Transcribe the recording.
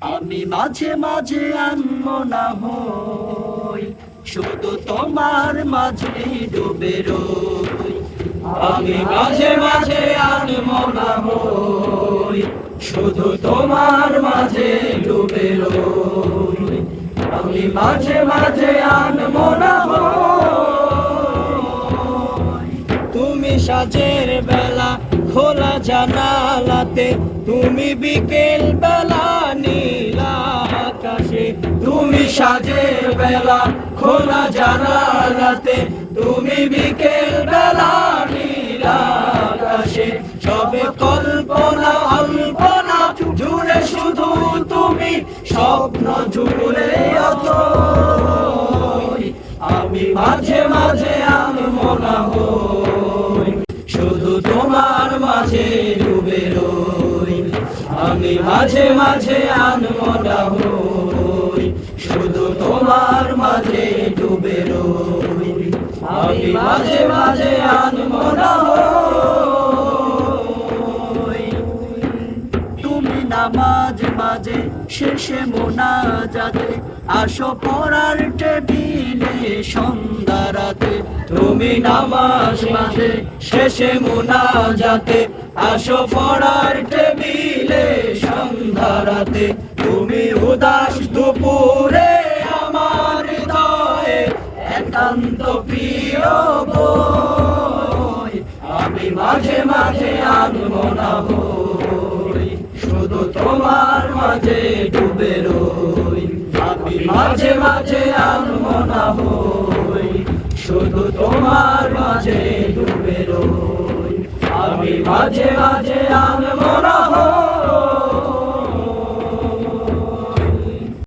আমি মাঝে মাঝে আনমো না হই। শুধু তোমার মাঝে ডুবে রই। আমি মাঝে মাঝে আনমো না হই। শুধু তোমার মাঝে ডুবে রই। আমি মাঝে মাঝে আনমো না হই। তুমি সাজের বেলা, খোলা জানালাতে, তুমি বিকেল বেলা আকাশে তুমি সাজের বেলা, খোলা জানালাতে। তুমি বিকেল বেলা, নীলা আকাশে। সবে কল্পনা অল্পনা জুড়ে শুধু তুমি। স্বপ্ন জুড়ে অত আমি মাঝে মাঝে আমি মনা হই। শুধু তোমার মাঝে ডুবে রই। আমি মাঝে মাঝে আনমনা হই। মাঝে মাঝে আনমনা তুমি নামাজ মাঝে শেষে মোনাজাতে আসো পড়ার টেবিলে সন্ধ্যা রাতে তুমি নামাজ মাঝে শেষে মোনাজাতে আসো পড়ার টেবিলে সন্ধ্যা রাতে তুমি উদাস দুপুরে একান্ত প্রিয় বই। আমি মাঝে মাঝে আনমনা হই শুধু তোমার মাঝে ডুবে রই। আমি মাঝে মাঝে আনমনা হই শুধু তোমার মাঝে ডুবে রই। আমি মাঝে মাঝে আনমনা হই